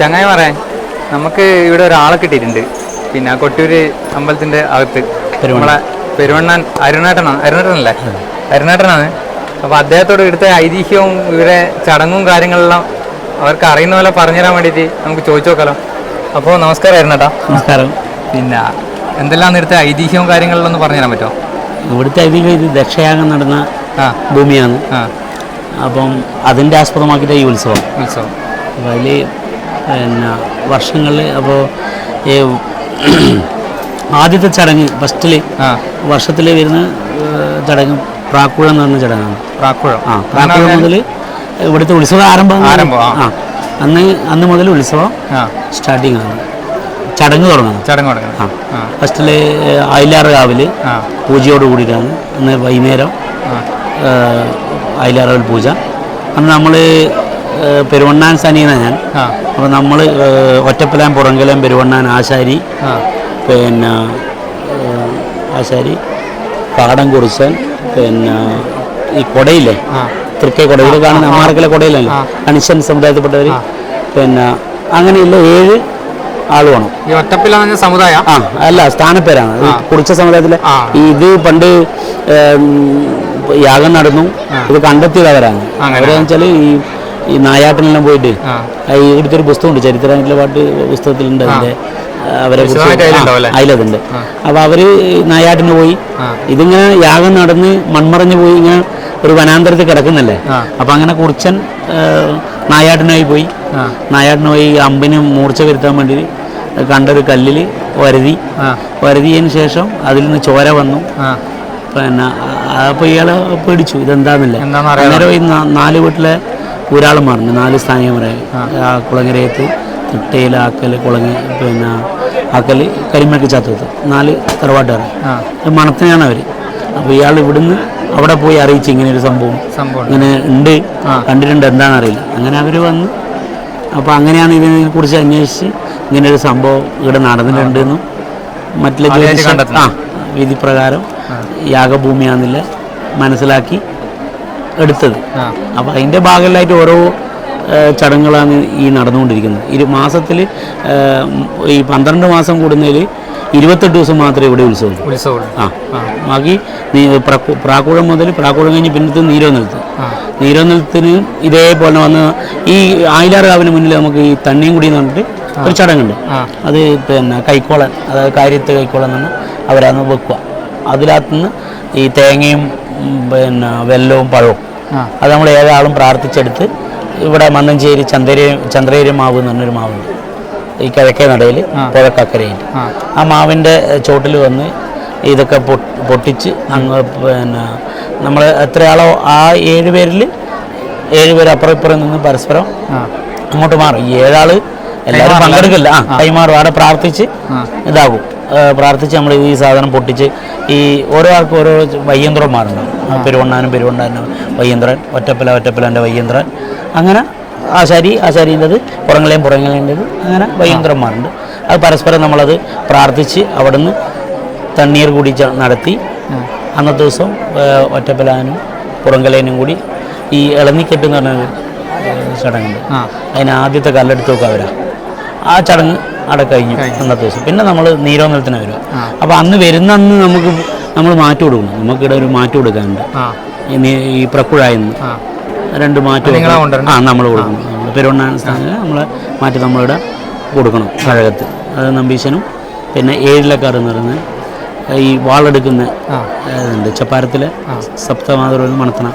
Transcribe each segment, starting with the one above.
ചങ്ങായി പറയാൻ നമുക്ക് ഇവിടെ ഒരാളെ കിട്ടിയിട്ടുണ്ട്. പിന്നെ കൊട്ടിയൂര് അമ്പലത്തിന്റെ അകത്ത്. നമ്മളെ പെരുവണ്ണാൻ അരുണേട്ടനാണ് അരുണേട്ടനല്ലേ? അരുണേട്ടനാണ്. അപ്പൊ അദ്ദേഹത്തോട് ഇവിടുത്തെ ഐതിഹ്യവും ഇവരെ ചടങ്ങും കാര്യങ്ങളെല്ലാം അവർക്ക് അറിയുന്ന പോലെ പറഞ്ഞുതരാൻ വേണ്ടിയിട്ട് നമുക്ക് ചോദിച്ചു നോക്കാലോ. അപ്പോൾ നമസ്കാരം അരുണേട്ടാ. നമസ്കാരം. പിന്നെ എന്തെല്ലാം ഇവിടുത്തെ ഐതിഹ്യവും കാര്യങ്ങളിലും ഒന്ന് പറഞ്ഞുതരാൻ പറ്റുമോ ഇവിടുത്തെ ഐതിഹ്യം ഇത് ദക്ഷയാഗം നടന്ന ഭൂമിയാണ്. അപ്പം അതിന്റെ ആസ്പദമാക്കിയിട്ട് ഈ ഉത്സവം. ഉത്സവം. അതിൽ പിന്നെ വർഷങ്ങളിൽ അപ്പോൾ ഈ ആദ്യത്തെ ചടങ്ങ് ഫസ്റ്റിൽ ആ. വർഷത്തിൽ വരുന്ന ചടങ്ങ് പ്രാക്കുഴം എന്ന് പറഞ്ഞ ചടങ്ങാണ്. പ്രാക്കുഴം. ആ പ്രാക്കുഴം മുതൽ ഇവിടുത്തെ ഉത്സവം ആരംഭം. ആരംഭം, ആ. അന്ന് അന്ന് മുതൽ ഉത്സവം സ്റ്റാർട്ടിംഗ് സ്റ്റാർട്ടിങ് ആണ് ചടങ്ങ് തുടങ്ങണം. ചടങ്ങ് തുടങ്ങുന്നത് ആ. ഫസ്റ്റിൽ ഫസ്റ്റിൽ അയിലാറ് കാവിൽ പൂജയോട് കൂടിയിട്ടാണ്. അന്ന് വൈകുന്നേരം അയിലാറവൽ പൂജ. അന്ന് നമ്മൾ പെരുവണ്ണാൻ സനീന ഞാൻ. അപ്പോൾ നമ്മൾ ഒറ്റപ്പലാൻ പുറങ്കലം പെരുവണ്ണാൻ ആശാരി പിന്നെ ആശാരി പാടം കുറിച്ചൻ പിന്നെ ഈ കൊടയില്ലേ? തൃക്കൈ കൊട ഇവിടെ കാണുന്ന അമ്മാർക്കലെ കൊടയിലല്ലേ? കണിശൻ സമുദായത്തിൽപ്പെട്ടവർ പിന്നെ അങ്ങനെയുള്ള ഏഴ് ആൾ വേണം. ഈ ഒറ്റപ്പില്ല സമുദായം? ആ അല്ല സ്ഥാനപ്പേരാണ്. കുറിച്ച സമുദായത്തിലെ. ഇത് പണ്ട് യാഗം നടന്നു. ഇത് കണ്ടെത്തിയവരാണ്. അവരെന്ന് വെച്ചാൽ ഈ ഈ നായാട്ടിനെല്ലാം പോയിട്ട് ഈ ഇവിടുത്തെ ഒരു പുസ്തകമുണ്ട്. ചരിത്രമായിട്ടുള്ള പാട്ട് പുസ്തകത്തിലുണ്ട് അതിന്റെ അവരെ? അതിലതുണ്ട്. അപ്പൊ അവർ നായാട്ടിന് പോയി. ഇതിങ്ങനെ യാഗം നടന്ന് മൺമറഞ്ഞു പോയി ഇങ്ങനെ ഒരു വനാന്തരത്തിൽ കിടക്കുന്നല്ലേ. അപ്പൊ അങ്ങനെ കുറിച്ചൻ നായാട്ടിനായി പോയി. നായാട്ടിന് പോയി അമ്പിന് മൂർച്ച വരുത്താൻ വേണ്ടി കണ്ടൊരു കല്ലിൽ വരതി. വരുതിയതിന് ശേഷം അതിൽ നിന്ന് ചോര വന്നു. പിന്നെ അപ്പൊ ഇയാളെ പേടിച്ചു. ഇതെന്താന്നില്ല? അന്നേരം ഈ നാല് വീട്ടിലെ ഊരാളന്മാരുണ്ട് നാല് സ്ഥാനീയന്മാരെ ആ. കുളങ്ങരയത്ത് തിട്ടയിൽ ആക്കൽ കുളങ്ങ പിന്നെ ആക്കൽ കരിമേക്ക് ചത്തത്ത്. നാല് തറവാട്ടുകാർ മണത്തിനാണ് അവർ അപ്പോൾ ഇയാൾ ഇവിടുന്ന് അവിടെ പോയി അറിയിച്ചു ഇങ്ങനെ ഒരു സംഭവം ഇങ്ങനെ ഉണ്ട്. കണ്ടിട്ടുണ്ട്. എന്താണെന്ന് അറിയില്ല അങ്ങനെ അവർ വന്ന്. അപ്പോൾ അങ്ങനെയാണ് ഇതിനെ കുറിച്ച് അന്വേഷിച്ച് ഇങ്ങനെ ഒരു സംഭവം ഇവിടെ നടന്നിട്ടുണ്ടെന്നും മറ്റുള്ള ആദ്യമായിട്ട് ജ്യോതിഷ. ആ. വിധിപ്രകാരം യാഗഭൂമിയാണെന്നില്ല മനസ്സിലാക്കി എടുത്തത്. അപ്പോൾ അതിന്റെ ഭാഗമായിട്ട് ഓരോ ചടങ്ങുകളാണ് ഈ നടന്നുകൊണ്ടിരിക്കുന്നത്. ഇരു മാസത്തിൽ ഈ പന്ത്രണ്ട് മാസം കൂടുന്നതിൽ ഇരുപത്തെട്ട് ദിവസം മാത്രമേ ഇവിടെ ഉത്സവം ഉത്സവം ആ. ബാക്കി പ്രാക്കുഴം മുതൽ പ്രാക്കുഴം കഴിഞ്ഞ് പിന്നത്തെ നീരോനിലത്ത് നീരോനിലത്തിന് ഇതേപോലെ വന്ന് ഈ ആയിലാറുകാവിന് മുന്നിൽ നമുക്ക് ഈ തണ്ണിയും കുടി എന്ന് പറഞ്ഞിട്ട് ഒരു ചടങ്ങുണ്ട്. അത് പിന്നെ കൈക്കോളൻ അതായത് കാര്യത്തെ കൈക്കോളൻ എന്ന് അവരന്ന് വെക്കുക. അതിനകത്തുനിന്ന് ഈ തേങ്ങയും പിന്നെ വെല്ലവും പഴവും. അത് നമ്മൾ ഏതാളും പ്രാർത്ഥിച്ചെടുത്ത് ഇവിടെ മണ്ണഞ്ചേരി ചന്ദ്രേ ചന്ദ്രേരി മാവ് എന്ന് പറഞ്ഞൊരു മാവുണ്ട്. ഈ കിഴക്കേ നടയിൽ പുഴക്കക്കരയിൽ ആ. മാവിന്റെ ചോട്ടിൽ വന്ന് ഇതൊക്കെ പൊട്ടിച്ച് അങ്ങ് പിന്നെ നമ്മൾ എത്രയാളോ ആ ഏഴ് പേരിൽ ഏഴ് പേര് അപ്പുറം ഇപ്പുറം നിന്ന് പരസ്പരം അങ്ങോട്ട് മാറും. ഈ ഏഴാൾ എല്ലാവരും പങ്കെടുക്കില്ല. ആ കൈമാറും. അവിടെ പ്രാർത്ഥിച്ച്. ഇതാകും. പ്രാർത്ഥിച്ച് നമ്മൾ ഈ സാധനം പൊട്ടിച്ച് ഈ ഓരോ ആൾക്കും ഓരോ വയ്യന്ത്രന്മാരുണ്ടാവും പെരുവണ്ണാനും പെരുവണ്ണാനും വയ്യന്ത്രൻ ഒറ്റപ്പല ഒറ്റപ്പലന്റെ വയ്യന്ത്രൻ. അങ്ങനെ ആശാരി ആശാരിന്റെത് പുറങ്ങളെയും പുറങ്ങളേന്റെത് അങ്ങനെ വയ്യന്ത്രന്മാരുണ്ട് അത് പരസ്പരം നമ്മളത് പ്രാർത്ഥിച്ച് അവിടുന്ന് തണ്ണീർ കൂടി നടത്തി അന്നത്തെ ദിവസം ഒറ്റപ്പലാനും പുറങ്കലേനും കൂടി ഈ ഇളനിക്കെട്ടെന്ന് എന്ന് ഏ, ചടങ്ങുണ്ട്. അതിന് ആദ്യത്തെ കല്ലെടുത്ത് നോക്കുക അവരാ. ആ ചടങ്ങ് അവിടെ കഴിഞ്ഞു. അന്നത്തെ ദിവസം. പിന്നെ നമ്മൾ നീരോന്നലത്തിന് വരിക. അപ്പോൾ അന്ന് വരുന്ന അന്ന് നമുക്ക് നമ്മൾ മാറ്റി കൊടുക്കണം. നമുക്കിവിടെ ഒരു മാറ്റി കൊടുക്കാനുണ്ട്. ഈ പ്രക്കുഴായിരുന്നു രണ്ട് മാറ്റി? ആ നമ്മൾ കൊടുക്കണം. പെരുവണ്ണാൻ സ്ഥാനത്ത് നമ്മൾ മാറ്റി നമ്മളിവിടെ കൊടുക്കണം കഴകത്ത് അത് നമ്പീശനും പിന്നെ ഏഴിലക്കാർ എന്ന് പറയുന്നത് ഈ വാളെടുക്കുന്ന ഇതുണ്ട്. ചപ്പാരത്തിലെ സപ്തമാതൃ മണത്തണ.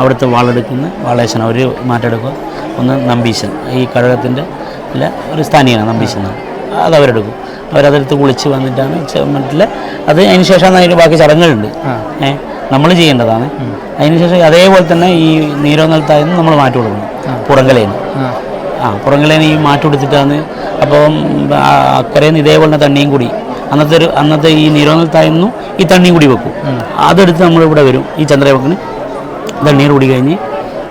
അവിടുത്തെ വാളെടുക്കുന്ന വാളേശൻ. അവർ മാറ്റെടുക്കുക ഒന്ന് നമ്പീശൻ. ഈ കഴകത്തിന്റെ അല്ല ഒരു സ്ഥാനീയനാണ് നമ്പീശൻ എന്നാണ്. അത് അവരെടുക്കും. അവരതെടുത്ത് കുളിച്ച് വന്നിട്ടാണ് മറ്റിലെ അത് അതിന് ശേഷമാണ് അതിന് ബാക്കി ചടങ്ങുകളുണ്ട്. ഏഹ് നമ്മൾ ചെയ്യേണ്ടതാണ്. അതിനുശേഷം അതേപോലെ തന്നെ ഈ നീരോന്നലത്തായിരുന്നു നമ്മൾ മാറ്റി കൊടുക്കണം. പുറങ്കലേന്. ആ. പുറങ്കലേന് ഈ മാറ്റി കൊടുത്തിട്ടാണ് അപ്പം അക്കരയിൽ നിന്ന് ഇതേപോലെ തന്നെ തണ്ണിയും കൂടി അന്നത്തെ ഒരു അന്നത്തെ ഈ നീരോന്നലത്തായിരുന്നു ഈ തണ്ണിയും കൂടി വെക്കും. അതെടുത്ത് നമ്മളിവിടെ വരും. ഈ ചന്ദ്രവക്കിന് തണ്ണീർ കൂടി കഴിഞ്ഞ്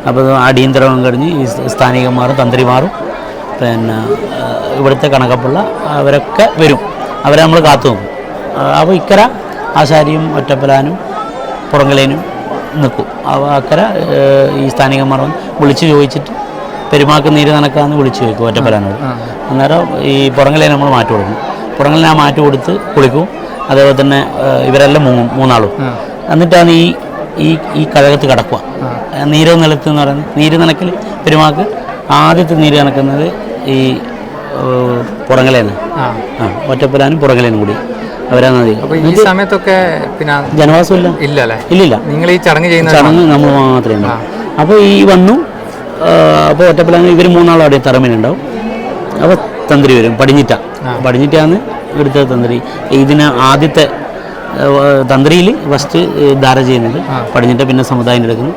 അപ്പോൾ അടിയന്തരം കഴിഞ്ഞ് ഈ സ്ഥാനികന്മാരും തന്ത്രിമാരും പിന്നെ ഇവിടുത്തെ കണക്കപ്പുള്ള അവരൊക്കെ വരും. അവരെ നമ്മൾ കാത്തു നോക്കും. അപ്പോൾ ഇക്കര ആശാരിയും ഒറ്റപ്പലാനും പുറങ്കലേനും നിൽക്കും അപ്പോൾ അക്കര ഈ സ്ഥാനികന്മാർ വിളിച്ച് ചോദിച്ചിട്ട് പെരുമാക്ക് നീര് നനക്കാന്ന് വിളിച്ചു ചോദിക്കും ഒറ്റപ്പലാനോട്. അന്നേരം ഈ പുറങ്കലേ നമ്മൾ മാറ്റി കൊടുക്കും. പുറങ്ങലിനെ ആ മാറ്റി കൊടുത്ത് കുളിക്കും. അതേപോലെ തന്നെ ഇവരെല്ലാം മൂന്നും മൂന്നാളും. എന്നിട്ടാണ് ഈ ഈ ഈ കഴകത്ത് കിടക്കുക. നീര് നിലത്ത് എന്ന് പറയുന്നത് നീര് നനക്കൽ പെരുമാക്ക് ആദ്യത്തെ നീര് നനക്കുന്നത് ഈ പുറങ്ങലേന്ന് ഒറ്റപ്പുരാനും പുറങ്ങലേനും കൂടി. അവരാണ് നദി ഈ സമയത്തൊക്കെ പിന്നെ ജനവാസം ഇല്ല അല്ലേ ഇല്ലില്ല. നിങ്ങൾ ഈ ചടങ്ങ് ചെയ്യുന്ന ചടങ്ങ് നമ്മൾ മാത്രമേ ഉണ്ടാവും. അപ്പോൾ ഈ വന്നു അപ്പോൾ ഒറ്റപ്പലാങ് ഇവർ മൂന്നാളും അവിടെ തറമീനുണ്ടാവും. അപ്പോൾ തന്ത്രി വരും പടിഞ്ഞിറ്റ. പടിഞ്ഞിറ്റാന്ന് ഇവിടുത്തെ തന്ത്രി. ഇതിന് ആദ്യത്തെ തന്ത്രിയിൽ ഫസ്റ്റ് ധാര ചെയ്യുന്നത് പടിഞ്ഞിട്ട് പിന്നെ സമുദായം എടുക്കുന്നു.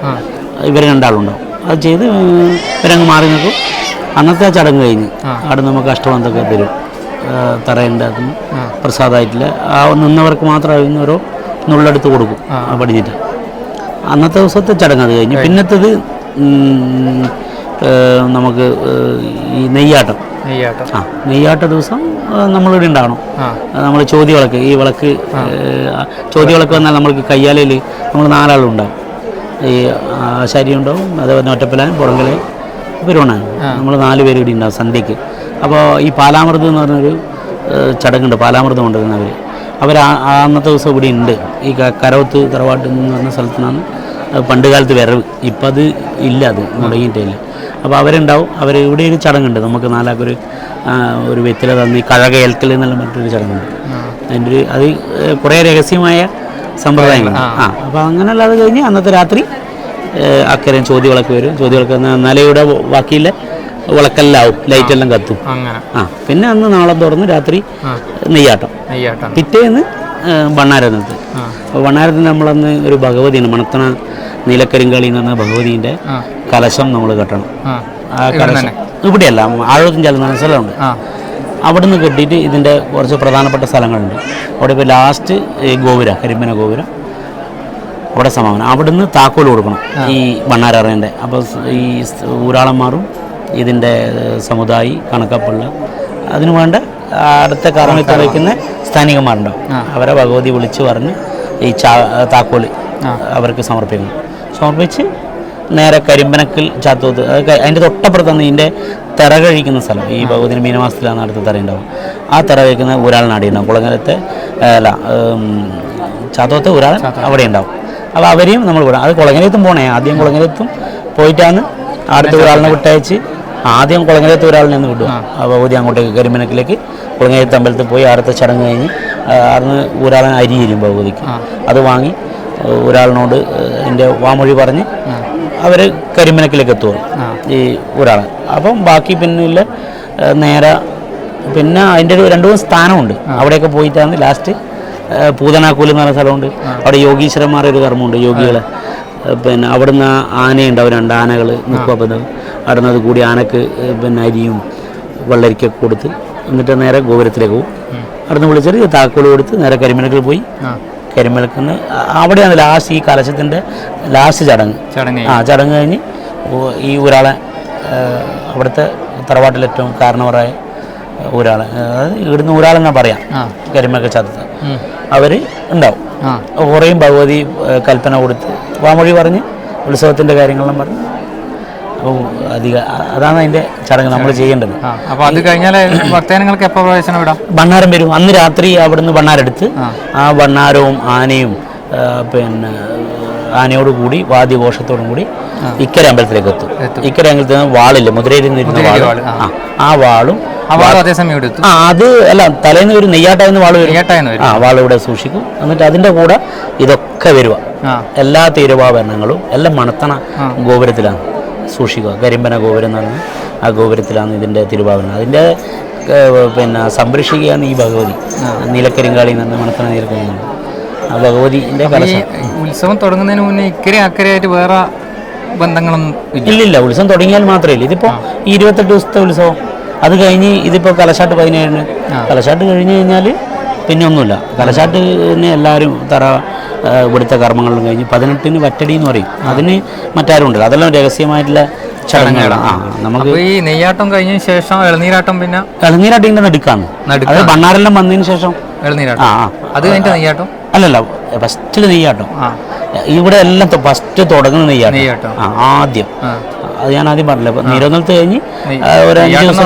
ഇവർ രണ്ടാളുണ്ടാവും. അത് ചെയ്ത് ഇവരങ്ങ് മാറി നിൽക്കും. അന്നത്തെ ആ ചടങ്ങ് കഴിഞ്ഞ് അവിടെ നമുക്ക് അഷ്ടബന്ധമൊക്കെ തരും. തറയുണ്ടാക്കുന്നു പ്രസാദമായിട്ടില്ല ആ. നിന്നവർക്ക് മാത്രം ഓരോ നുള്ളെടുത്ത് കൊടുക്കും ആ. പടിഞ്ഞിട്ട്. അന്നത്തെ ദിവസത്തെ ചടങ്ങ് അത് കഴിഞ്ഞു. പിന്നത്തത് നമുക്ക് ഈ നെയ്യാട്ടം. നെയ്യാട്ടം. ആ നെയ്യാട്ട ദിവസം നമ്മളിവിടെ ഉണ്ടാവണം. നമ്മൾ ചോദ്യ വിളക്ക് ഈ വിളക്ക് ചോദ്യ വിളക്ക് വന്നാൽ നമ്മൾക്ക് കയ്യാലയിൽ നമ്മൾ നാലാളുണ്ടാവും. ഈ ആശാരി ഉണ്ടാവും അതേപോലെ ഒറ്റപ്പലാൻ പുറങ്കലെ പെരുവണ്ണാൻ നമ്മൾ നാല് പേര് ഇവിടെ ഉണ്ടാവും സന്ധ്യയ്ക്ക്. അപ്പോൾ ഈ പാലാമൃതം എന്ന് പറഞ്ഞൊരു ചടങ്ങുണ്ട്. പാലാമൃതം കൊണ്ടുവരുന്നവർ അവർ അന്നത്തെ ദിവസം ഇവിടെ ഉണ്ട്. ഈ കരവത്ത് തറവാട്ട് എന്ന് പറഞ്ഞ സ്ഥലത്തു നിന്നാണ് അത് പണ്ട് കാലത്ത് വരവ് ഇപ്പം അത് ഇല്ല അത് മുടങ്ങിയിട്ടില്ല അപ്പോൾ അവരുണ്ടാവും. അവർ ഇവിടെ ഒരു ചടങ്ങുണ്ട്. നമുക്ക് നാലാക്കൊരു ഒരു വെത്തില തന്നി കഴക ഏൽക്കൽ എന്നുള്ള മറ്റൊരു ചടങ്ങുണ്ട്. അതിന്റെ ഒരു അത് കുറേ രഹസ്യമായ സമ്പ്രദായങ്ങളാണ്. ആ. അപ്പോൾ അങ്ങനെയുള്ളത് കഴിഞ്ഞ് അന്നത്തെ രാത്രി അക്കരെ ചോദ്യ വിളക്ക് വരും. ചോദ്യ വിളക്ക് എന്ന നിലയുടെ ബാക്കിയിലെ വിളക്കെല്ലാം ലൈറ്റെല്ലാം കത്തും. ആ പിന്നെ അന്ന് നാളെ തുറന്ന് രാത്രി നെയ്യാട്ടം. നെയ്യാട്ടം. പിറ്റേന്ന് വണ്ണാരനത്ത് അപ്പോൾ വണ്ണാരത്തിന് നമ്മളന്ന് ഒരു ഭഗവതിയാണ് മണത്തണ നീലക്കരിങ്കളി എന്ന് പറഞ്ഞ ഭഗവതിന്റെ കലശം നമ്മൾ കെട്ടണം. ആ. കലശം ഇവിടെയല്ല ആഴത്തും ചെല്ലുന്ന സ്ഥലമുണ്ട്. അവിടുന്ന് കെട്ടിയിട്ട് ഇതിന്റെ കുറച്ച് പ്രധാനപ്പെട്ട സ്ഥലങ്ങളുണ്ട്. അവിടെ ഇപ്പോൾ ലാസ്റ്റ് ഈ ഗോപുര കരിമ്പന ഗോപുരം. അവിടെ സമാപനം. അവിടുന്ന് താക്കോൽ കൊടുക്കണം ഈ വണ്ണാരറേന്റെ അപ്പോൾ ഈ ഊരാളന്മാറും ഊരാളന്മാരും ഇതിന്റെ സമുദായി കണക്കപ്പള്ള അതിനു വേണ്ട അടുത്ത കർമ്മത്തിൽ വയ്ക്കുന്ന സ്ഥാനികന്മാരുണ്ടാവും. അവരെ ഭഗവതി വിളിച്ച് പറഞ്ഞ് ഈ ചാ താക്കോൽ അവർക്ക് സമർപ്പിക്കണം. സമർപ്പിച്ച് നേരെ കരിമ്പനക്കൽ ചാത്തോത്ത് അതിന്റെ തൊട്ടപ്പുറത്താണ് ഇതിന്റെ തിറ കഴിക്കുന്ന സ്ഥലം. ഈ ഭഗവതി മീനമാസത്തിലാണ് അടുത്ത തിറ ഉണ്ടാവും ആ തിറ കഴിക്കുന്ന ഊരാളിനാടി ഉണ്ടാവും. കുളങ്ങരത്തെ അല്ല ചാത്തോത്ത് ഊരാൾ അവിടെ ഉണ്ടാവും. അപ്പോൾ അവരെയും നമ്മൾ വിടാം. അത് കുളങ്ങരത്തും പോണേ. ആദ്യം കുളങ്ങരത്തും പോയിട്ടാണ് അടുത്ത ഒരാളിനെ വിട്ടയച്ച് ആദ്യം കുളങ്ങരത്ത് ഒരാളിനെ ഒന്ന് വിടുക. ആ. ഭഗവതി അങ്ങോട്ടേക്ക് കരിമനക്കിലേക്ക് കുളങ്ങരത്ത് അമ്പലത്തിൽ പോയി അടുത്ത ചടങ്ങ് കഴിഞ്ഞ് അവിടുന്ന് ഊരാളൻ അരി തരും ഭഗവതിക്ക്. അത് വാങ്ങി ഒരാളിനോട് എന്റെ വാമൊഴി പറഞ്ഞ് അവർ കരിമനക്കിലേക്ക് എത്തുക. ഈ ഒരാളെ. അപ്പം ബാക്കി പിന്നില്ല നേരെ പിന്നെ അതിന്റെ ഒരു രണ്ട് മൂന്ന് സ്ഥാനമുണ്ട്. അവിടെയൊക്കെ പോയിട്ടാണ് ലാസ്റ്റ് പൂതനാക്കൂൽ എന്ന് പറഞ്ഞ സ്ഥലമുണ്ട്. അവിടെ യോഗീശ്വരന്മാരുടെ ഒരു കർമ്മമുണ്ട് യോഗികളെ. പിന്നെ അവിടുന്ന് ആനയുണ്ടാവും രണ്ട് ആനകൾ നിൽക്കുക അപ്പം അവിടുന്ന് അത് കൂടി ആനക്ക് പിന്നെ അരിയും വെള്ളരിക്കൊക്കെ കൊടുത്ത് എന്നിട്ട് നേരെ ഗോപുരത്തിലേക്ക് പോകും. അവിടുന്ന് വിളിച്ചിട്ട് താക്കോൽ കൊടുത്ത് നേരെ കരിമലക്കിൽ പോയി. കരിമലക്കുന്ന് അവിടെയാണ് ലാസ്റ്റ് ഈ കലശത്തിന്റെ ലാസ്റ്റ് ചടങ്ങ്. ചടങ്ങ് ആ ചടങ്ങ് കഴിഞ്ഞ് ഈ ഒരാളെ അവിടുത്തെ തറവാട്ടിൽ ഏറ്റവും കാരണവരായ ഒരാളെ അതായത് ഇവിടുന്ന് ഒരാളെന്നാ പറയാം. കരിമലക്ക ചതത്ത് ഉം. അവർ ഉണ്ടാവും. കുറേയും ഭഗവതി കൽപ്പന കൊടുത്ത് വാമൊഴി പറഞ്ഞ് ഉത്സവത്തിന്റെ കാര്യങ്ങളെല്ലാം പറഞ്ഞ്. അപ്പോൾ അധിക അതാണ് അതിന്റെ ചടങ്ങ് നമ്മൾ ചെയ്യേണ്ടത്. അപ്പോൾ അത് കഴിഞ്ഞാൽ ഭക്തജനങ്ങൾക്ക് എപ്പോൾ പ്രവേശനം വിടാം ഭണ്ണാരം വരും. അന്ന് രാത്രി അവിടുന്ന് ഭണ്ണാരെടുത്ത് ആ. ഭണ്ണാരവും ആനയും പിന്നെ ആനയോട് കൂടി വാദ്യഘോഷത്തോടും കൂടി ഇക്കര അമ്പലത്തിലേക്ക് എത്തും. ഇക്കര അമ്പലത്തിൽ നിന്ന് വാളില്ല മുതിരയിൽ നിന്നിരുന്ന വാൾ? വാൾ, ആ. വാളും വാളും അതേസമയം എടുത്തു ആ അത് അല്ല തലേന്ന് ഒരു നെയ്യാട്ടായെന്ന് വാൾ വരും. ആ വാൾ ഇവിടെ സൂക്ഷിക്കും. എന്നിട്ട് അതിന്റെ കൂടെ ഇതൊക്കെ വരുക. എല്ലാ തിരുവാഭരണങ്ങളും എല്ലാം മണത്തണ ഗോപുരത്തിലാണ് സൂക്ഷിക്കുക. കരിമ്പന ഗോപുരം എന്ന് പറഞ്ഞാൽ ആ ഗോപുരത്തിലാണ് ഇതിന്റെ തിരുവാഭരണം. അതിന്റെ പിന്നെ സംരക്ഷിക്കുകയാണ് ഈ ഭഗവതി. നീലക്കരിങ്കാളി എന്ന് പറഞ്ഞ മണത്തണ നീലക്കരിങ്കാളി. ആ ഭഗവതിന്റെ കലശം ഉത്സവം തുടങ്ങുന്നതിന് മുന്നേ ഇക്കരെ അക്കരെയായിട്ട് വേറെ ബന്ധങ്ങളൊന്നും ഇല്ല? ഇല്ലില്ല ഉത്സവം തുടങ്ങിയാൽ മാത്രമേ ഇല്ല. ഇതിപ്പോൾ ഈ ഇരുപത്തെട്ട് ദിവസത്തെ ഉത്സവം. അത് കഴിഞ്ഞ് ഇതിപ്പോൾ കലശാട്ട് പതിനേഴിന്. കലശാട്ട് കഴിഞ്ഞ് കഴിഞ്ഞാൽ പിന്നെ ഒന്നുമില്ല. കലശാട്ട് തന്നെ എല്ലാവരും തറ ഇവിടുത്തെ കർമ്മങ്ങളും കഴിഞ്ഞ് പതിനെട്ടിന് വറ്റടി എന്ന് പറയും അതിന് മറ്റാരും ഉണ്ടല്ലോ അതെല്ലാം രഹസ്യമായിട്ടുള്ള ചടങ്ങുകളാണ്. ആ നമുക്ക് ഈ നെയ്യാട്ടം കഴിഞ്ഞ ശേഷം ഇളനീരാട്ടം പിന്നെ? ഇളനീരാട്ടിന്റെ നടുക്കാണ്. അത് ഭണ്ണാരെല്ലാം വന്നതിന് ശേഷം. ഇളനീരാട്ടം ആ അത് കഴിഞ്ഞിട്ട് നെയ്യാട്ടം? അല്ലല്ല ഫസ്റ്റിൽ നെയ്യാട്ടം. ഇവിടെ എല്ലാം ഫസ്റ്റ് തുടങ്ങുന്ന നെയ്യാട്ടം. ആദ്യം. അത് ഞാൻ ആദ്യം പറഞ്ഞില്ല. അപ്പൊ നീരോന്നലത്ത് കഴിഞ്ഞ് ഒരു അഞ്ച് ദിവസം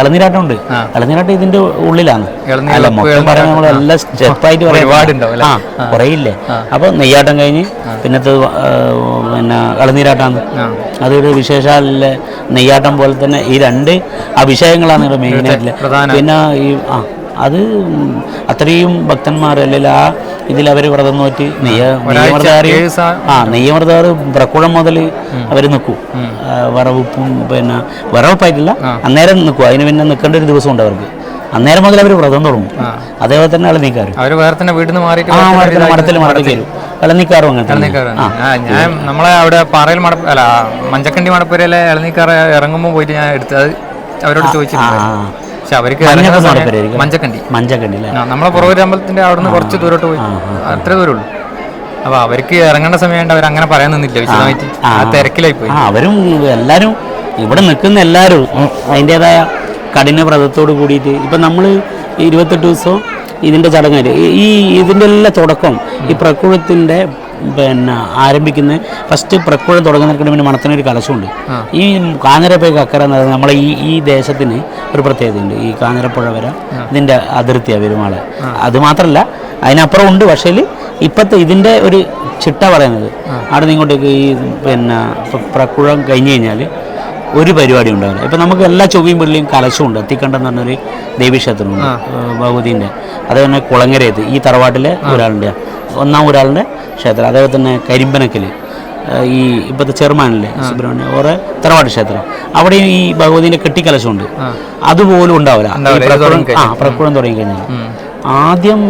ഇളനീരാട്ടം ഉണ്ട് ഇളനീരാട്ടം ഇതിന്റെ ഉള്ളിലാണ്. അല്ല മൊത്തം. പറയാൻ നമ്മൾ എല്ലാം സ്റ്റെപ്പായിട്ട് പറയാം. ഒരുപാടുണ്ടാവും ആ കുറേ അപ്പൊ നെയ്യാട്ടം കഴിഞ്ഞ് പിന്നത്തെ പിന്നെ ഇളനീരാട്ടാണ്. അതൊരു വിശേഷാലെ നെയ്യാട്ടം പോലെ തന്നെ ഈ രണ്ട് അഭിഷേകങ്ങളാണ് മെയിൻ മെയിനായിട്ടുള്ള പിന്നെ ഈ ആ അത് അത്രയും ഭക്തന്മാർ അല്ലെങ്കിൽ ആ ഇതിൽ അവർ വ്രതം നോറ്റ് നെയ്യ നെയ്യമൃതാറ് ആ നെയ്യമൃതാർ പ്രക്കുളം മുതൽ അവർ നിൽക്കും വറവുപ്പും പിന്നെ വറവപ്പായിട്ടില്ല. അന്നേരം നിൽക്കും അതിന് പിന്നെ നിൽക്കേണ്ട ഒരു ദിവസം ഉണ്ട് അവർക്ക്. അന്നേരം മുതൽ അവർ വ്രതം തുടങ്ങും. അതേപോലെ തന്നെ ഇളനീക്കാർ അവർ വേറെ തന്നെ വീട്ടിൽ നിന്ന് ആ മഠത്തിൽ വരും ഇളനീക്കാറും അങ്ങനെ ഞാൻ നമ്മളെ അവിടെ പാറയിൽ മടപ്പ് അല്ല മഞ്ചക്കണ്ടി മടപ്പുരയിലെ ഇളനീക്കാറ് ഇറങ്ങുമ്പോൾ പോയിട്ട് ഞാൻ എടുത്തത് അവരോട് ചോദിച്ചു. പക്ഷെ അവർക്ക്. മഞ്ചക്കണ്ടി. മഞ്ചക്കണ്ടി നമ്മളെ പുറവൂർ അമ്പലത്തിന്റെ അവിടെ നിന്ന് കുറച്ച് ദൂരോട്ട് പോയി. അത്ര ദൂരമുള്ളൂ അപ്പൊ അവർക്ക് ഇറങ്ങേണ്ട സമയമായിട്ട് അവർ അങ്ങനെ പറയാൻ നിന്നില്ല. വിശദമായിട്ട് ആ തിരക്കിലായി പോയി. അവരും എല്ലാരും ഇവിടെ നിൽക്കുന്ന എല്ലാവരും അതിന്റെതായ കഠിന വ്രതത്തോട് കൂടിയിട്ട് ഇപ്പം നമ്മൾ ഇരുപത്തെട്ട് ദിവസവും ഇതിന്റെ ചടങ്ങായിട്ട് ഈ ഇതിന്റെ എല്ലാം തുടക്കം ഈ പ്രക്കുളത്തിന്റെ പിന്നെ ആരംഭിക്കുന്ന ഫസ്റ്റ് പ്രക്കുഴം തുടങ്ങുന്നതിന് പിന്നെ മണത്തിനൊരു കലശമുണ്ട്. ഈ കാഞ്ഞിരപ്പുഴ അക്കര എന്ന് പറയുന്നത് നമ്മളെ ഈ ഈ ദേശത്തിന് ഒരു പ്രത്യേകതയുണ്ട്. ഈ കാഞ്ഞിരപ്പുഴ വരെ ഇതിന്റെ അതിർത്തിയാണ് പെരുമാൾ. അത് മാത്രമല്ല അതിനപ്പുറം ഉണ്ട് പക്ഷേ ഇപ്പോഴത്തെ ഇതിന്റെ ഒരു ചിട്ട പറയുന്നത്. അവിടെ നിന്ന് ഇങ്ങോട്ടേക്ക് ഈ പിന്നെ പ്രക്കുഴം കഴിഞ്ഞ് കഴിഞ്ഞാൽ ഒരു പരിപാടി ഉണ്ടാവില്ല. ഇപ്പം നമുക്ക് എല്ലാ ചൊവ്വയും വെള്ളിയും കലശമുണ്ട് എത്തിക്കണ്ടെന്ന് പറഞ്ഞൊരു ദേവീക്ഷേത്രമുണ്ട് ഭഗവതിന്റെ. ഭഗവതീന്റെ അതേപോലെ കുളങ്ങരയത്ത്. ഈ തറവാട്ടിലെ ഒരാളുണ്ട്. ഒന്നാം ഒരാളുടെ ക്ഷേത്രം അതേപോലെ തന്നെ കരിമ്പനക്കൽ ഈ ഇപ്പോഴത്തെ ചെറുമാനിലെ സുബ്രഹ്മണ്യ ഓരോ തറവാട് ക്ഷേത്രം. അവിടെയും ഈ ഭഗവതിന്റെ കെട്ടിക്കലശമുണ്ട്. അതുപോലും ഉണ്ടാവില്ല. ആ പ്രക്കുളം തുടങ്ങി കഴിഞ്ഞാൽ ആദ്യം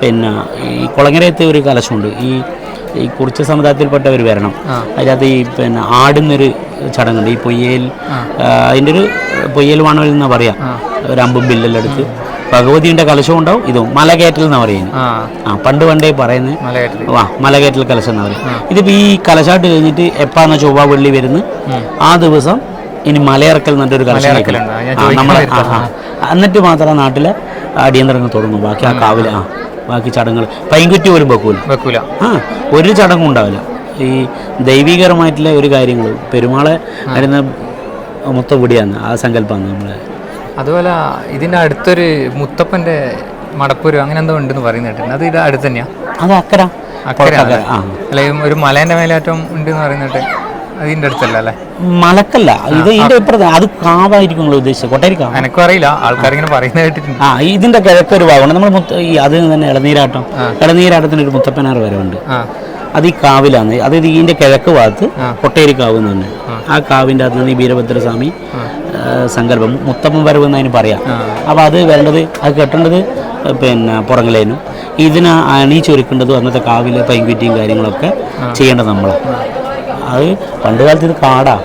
പിന്നെ ഈ കുളങ്ങരയത്തെ ഒരു കലശമുണ്ട്. ഈ ഈ കുറിച്ച സമുദായത്തിൽപ്പെട്ടവർ വരണം. അതിനകത്ത് ഈ പിന്നെ ആടുന്നൊരു ചടങ്ങുണ്ട്. ഈ പൊയ്യൽ അതിന്റെ ഒരു പൊയ്യൽ വാണവൽ എന്നാ പറയാം. ഒരു അമ്പും ബില്ലെല്ലാം എടുത്ത്. ഭഗവതിയുടെ കലശം ഉണ്ടാവും. ഇതും മലകേറ്റൽ എന്നാ പറയുന്നത്. ആ. പണ്ട് പണ്ടേ പറയുന്നത്. വാ മലകേറ്റൽ കലശം എന്നാ പറയുന്നത്. ഇതിപ്പോ ഈ കലശാട്ട് കഴിഞ്ഞിട്ട് എപ്പാന്ന ചൊവ്വ വെള്ളി വരുന്നു? ആ ദിവസം ഇനി മലയിറക്കൽ എന്നിട്ടൊരു കലശം നമ്മളെ. എന്നിട്ട് മാത്രം നാട്ടിലെ അടിയന്തരങ്ങൾ തുടങ്ങും. ബാക്കി ആ കാവില ആ ബാക്കി ചടങ്ങുകൾ. പൈൻകുറ്റി പോലും വെക്കൂല. വെക്കൂല. ആ ഒരു ചടങ്ങും ഉണ്ടാവില്ല. ഈ ദൈവീകരമായിട്ടുള്ള ഒരു കാര്യങ്ങൾ പെരുമാളെ വരുന്ന മൊത്തം കൂടിയാണ് ആ സങ്കല്പമാണ് നമ്മളെ അതുപോലെ ഇതിന്റെ അടുത്തൊരു മുത്തപ്പന്റെ മടപ്പൂര് അങ്ങനെ എന്തോ ഉണ്ടെന്ന് കേട്ടിട്ടുണ്ട്. അത് ഇത് അടുത്ത് തന്നെയാണ് അത് അക്കര അക്കര അല്ലെ? ഒരു മലേന്റെ മേലേറ്റം ഉണ്ടെന്ന് പറയുന്നിട്ട് അതിന്റെ അടുത്തല്ല അല്ലേ? മലക്കല്ല. ഇത് ഇതിന്റെ ഇപ്പുറത്ത് അത് കാവായിരിക്കും നിങ്ങൾ ഉദ്ദേശിച്ചത്. കൊട്ടരിക്കാവ് കാവ് എനക്കും അറിയില്ല. ആൾക്കാർ ഇങ്ങനെ പറയുന്നത് കേട്ടിട്ടുണ്ട്. ആ ഇതിന്റെ കിഴക്കൊരു ഭാഗമാണ്. നമ്മൾ ഈ അതിന് തന്നെ ഇളനീരാട്ടം. ഇളനീരാട്ടത്തിന് ഒരു മുത്തപ്പനാർ വരവുണ്ട് അത് ഈ കാവിലാണ്. അതായത് ഇതിന്റെ കിഴക്ക് ഭാഗത്ത് കൊട്ടേരി കാവ് എന്ന് തന്നെ. ആ. കാവിന്റെ അകത്ത് നിന്ന് ഈ വീരഭദ്രസ്വാമി സങ്കല്പം മുത്തപ്പൻ വരവ് എന്നതിന് പറയാം. അപ്പോൾ അത് വരേണ്ടത് അത് കെട്ടേണ്ടത് പിന്നെ പുറകിലേനും ഇതിന് അണിയിച്ചൊരുക്കേണ്ടതും അന്നത്തെ കാവിലെ പൈൻകുറ്റിയും കാര്യങ്ങളൊക്കെ ചെയ്യേണ്ടത് നമ്മളാണ് അത് പണ്ട് കാലത്ത് ഇത് കാടാ.